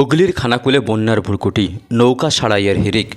হুগলির খানাকুলে বন্যার ভুরকুটি নৌকা সারাইয়ের হিরিক।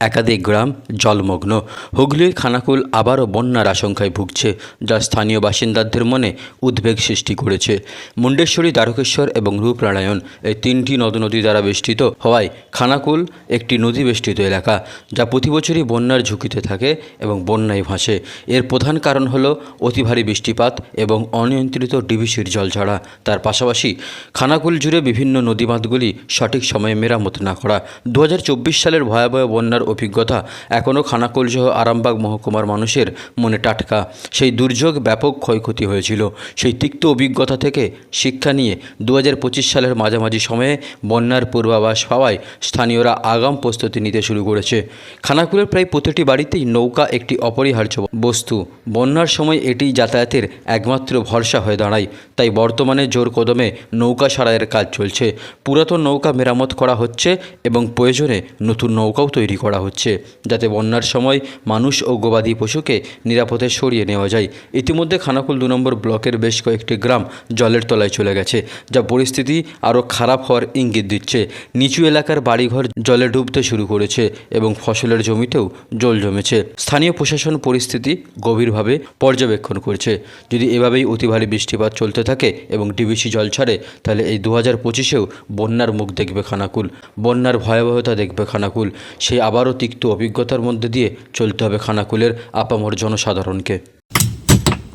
একাধিক গ্রাম জলমগ্ন। হুগলির খানাকুল আবারও বন্যার আশঙ্কায় ভুগছে, যা স্থানীয় বাসিন্দাদের মনে উদ্বেগ সৃষ্টি করেছে। মুন্ডেশ্বরী, দ্বারকেশ্বর এবং রূপনারায়ণ এই তিনটি নদ নদী দ্বারা বেষ্টিত হওয়ায় খানাকুল একটি নদী বেষ্টিত এলাকা, যা প্রতি বছরই বন্যার ঝুঁকিতে থাকে এবং বন্যায় ভাসে। এর প্রধান কারণ হলো অতি ভারী বৃষ্টিপাত এবং অনিয়ন্ত্রিত ডিভিসির জল ছাড়া তার পাশাপাশি খানাকুল জুড়ে বিভিন্ন নদীবাঁধগুলি সঠিক সময়ে মেরামত না করা। দু হাজার চব্বিশ সালের ভয়াবহ বন্যার অভিজ্ঞতা এখনও খানাকুলসহ আরামবাগ মহকুমার মানুষের মনে টাটকা। সেই দুর্যোগ ব্যাপক ক্ষয়ক্ষতি হয়েছিল। সেই তিক্ত অভিজ্ঞতা থেকে শিক্ষা নিয়ে দু হাজার পঁচিশ সালের মাঝামাঝি সময়ে বন্যার পূর্বাভাস পাওয়ায় স্থানীয়রা আগাম প্রস্তুতি নিতে শুরু করেছে। খানাকুলের প্রায় প্রতিটি বাড়িতেই নৌকা একটি অপরিহার্য বস্তু। বন্যার সময় এটি যাতায়াতের একমাত্র ভরসা হয়ে দাঁড়ায়। তাই বর্তমানে জোর কদমে নৌকা সারাইয়ের কাজ চলছে। পুরাতন নৌকা মেরামত করা হচ্ছে এবং প্রয়োজনে নতুন নৌকাও তৈরি করা হচ্ছে, যাতে বন্যার সময় মানুষ ও গবাদি পশুকে নিরাপদে সরিয়ে নেওয়া যায়। ইতিমধ্যে খানাকুল দু নম্বর ব্লকের বেশ কয়েকটি গ্রাম জলের তলায় চলে গেছে, যা পরিস্থিতি আরও খারাপ হওয়ার ইঙ্গিত দিচ্ছে। নিচু এলাকার বাড়িঘর জলে ডুবতে শুরু করেছে এবং ফসলের জমিতেও জল জমেছে। স্থানীয় প্রশাসন পরিস্থিতি গভীরভাবে পর্যবেক্ষণ করছে। যদি এভাবেই অতি ভারী বৃষ্টিপাত চলতে থাকে এবং ডিবিসি জল ছাড়ে, তাহলে এই দু হাজার পঁচিশেও বন্যার মুখ দেখবে খানাকুল, বন্যার ভয়াবহতা দেখবে খানাকুল। সেই আবারও তিক্ত অভিজ্ঞতার মধ্যে দিয়ে চলতে হবে খানাকুলের আপামর জনসাধারণকে।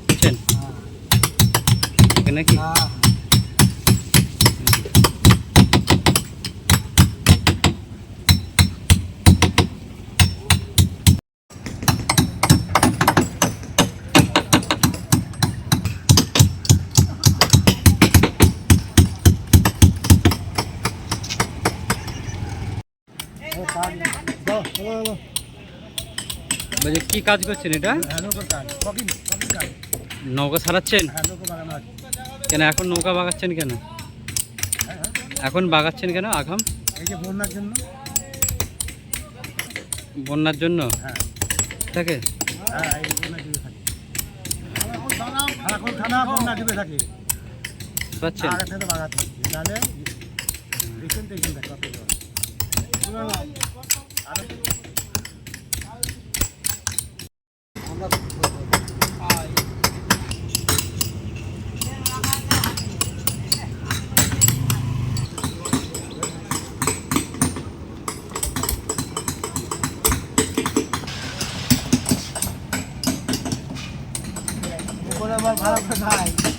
বুঝছেন এখানে কি বলছি, কি কাজ করছেন এটা? নৌকা সারাচ্ছেন? কেন, এখন নৌকা বাগাচ্ছেন কেন? এখন বাগাচ্ছেন কেন আগাম বন্যার জন্য? বন্যার থাকে? এই বন্যা ডুবে থাকে সারাক্ষণ খানা বন্যা ডুবে থাকে পাচ্ছেন আগে থেকে বাগাতে হচ্ছে তাহলে রিসেন্ট দেখুন দেখ কত জল। আরো- উপরে আবার ভাড়া করে